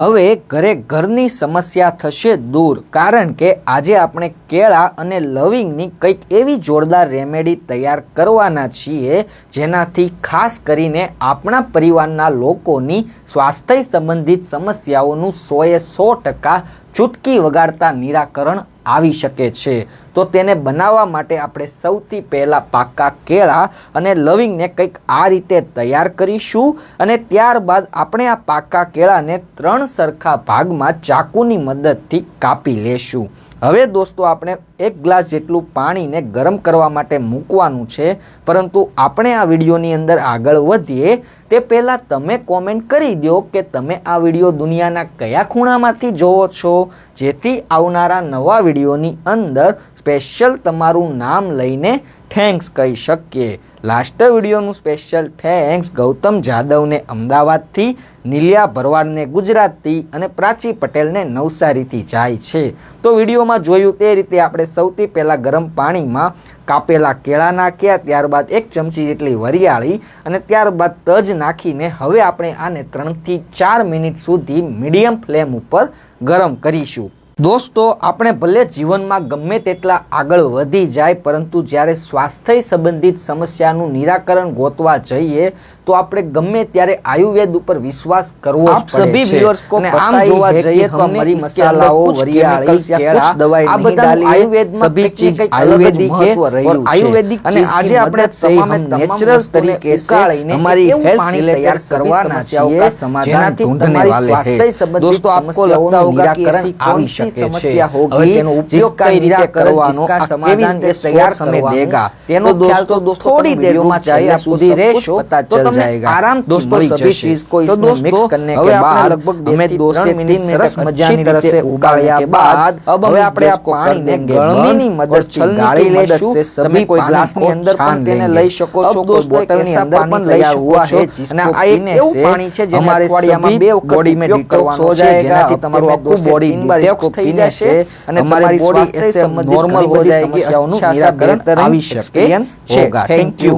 હવે ઘરે ઘરની સમસ્યા થશે દૂર, કારણ કે આજે આપણે કેળા અને લવિંગની કંઈક એવી જોરદાર રેમેડી તૈયાર કરવાના છીએ, જેનાથી ખાસ કરીને આપણા પરિવારના લોકોની સ્વાસ્થ્ય સંબંધિત સમસ્યાઓનું સોએ સો ટકા ચૂટકી વગાડતા નિરાકરણ આવી શકે છે. તો તેને બનાવવા માટે આપણે સૌથી પહેલાં પાકા કેળા અને લવિંગને કંઈક આ રીતે તૈયાર કરીશું અને ત્યારબાદ આપણે આ પાકા કેળાને ત્રણ સરખા ભાગમાં ચાકુની મદદથી કાપી લેશું. હવે દોસ્તો, આપણે એક ગ્લાસ જેટલું પાણીને ગરમ કરવા માટે મૂકવાનું છે, પરંતુ આપણે આ વિડીયોની અંદર આગળ વધીએ, તે પહેલાં તમે કોમેન્ટ કરી દો કે તમે આ વીડિયો દુનિયાના કયા ખૂણામાંથી જોવો છો, જેથી આવનારા નવા વિડીયોની અંદર સ્પેશિયલ તમારું નામ લઈને થેન્ક્સ કહી શકીએ. લાસ્ટ વિડીયોનું સ્પેશિયલ થેન્ક્સ ગૌતમ જાદવને અમદાવાદથી, નિલિયા ભરવાડને ગુજરાતથી અને પ્રાચી પટેલને નવસારીથી જાય છે. તો વિડીયોમાં જોયું તે રીતે આપણે સૌથી પહેલાં ગરમ પાણીમાં કાપેલા કેળા નાખ્યા, ત્યારબાદ એક ચમચી જેટલી વરિયાળી અને ત્યારબાદ તજ નાખીને હવે આપણે આને ત્રણથી ચાર મિનિટ સુધી મીડિયમ ફ્લેમ ઉપર ગરમ કરીશું. દોસ્તો આપણે ભલે જીવનમાં ગમે તેટલા આગળ વધી જાય પરંતુ જ્યારે સ્વાસ્થ્ય સંબંધિત સમસ્યાનું નિરાકરણ ગોતવા જઈએ તો આપણે ગમે ત્યારે આયુર્વેદ ઉપર વિશ્વાસ કરવો આયુર્વેદિક છે સ્વાસ્થ્ય સંબંધિત દોસ્તો આપકો આવી શકે છે. समस्या હવે होगी તેનો ઉપયોગ जिसका કઈ રીતે निराकरण કરવાનો, जिसका આ समाधान કેવી રીતે ये सोच તૈયાર हमें કરવાનું, देगा તેનો तो ખ્યાલ दोस्तों તો દોસ્તો थोड़ी તમે देर વિડીયોમાં रुक जाइए છેલ્લે आपको સુધી सब कुछ રહેશો पता તો चल તમને जाएगा આરામથી दोस्तों મળી सभी જશે. चीज को તો इसमें દોસ્તો, मिक्स करने હવે के આપણે बाद લગભગ બે हमें થી दो ત્રણ से મિનિટ तीन સરસ मिनट મજાની अच्छी तरह રીતે से ઉકાળ્યા उबालने के બાદ बाद अब હવે हम આપણે इस આ गैस को कर પાણીને देंगे ગળણીની बंद और મદદથી छलनी ગાળી की मदद લેશું से તમે सभी કોઈ पानी ગ્લાસની को અંદર પણ छान તેને लेंगे। લઈ શકો अब છો કોઈ दोस्तों एक બોટલની ऐसा અંદર पानी પણ લઈ तैयार શકો हुआ છો है जिसको અને આ એક पीने એવું से પાણી છે જેને हमारे અઠવાડિયામાં सभी બે વખત body में ઉપયોગ detox કરવાનો हो છે, जाएगा જેનાથી हफ्ते તમારું में આખું दो से થઈ જશે અને તમારી બોડી નોર્મલ હો જાયેગી સમસ્યાઓનું નિરાકરણ આવી શકે છે. Thank you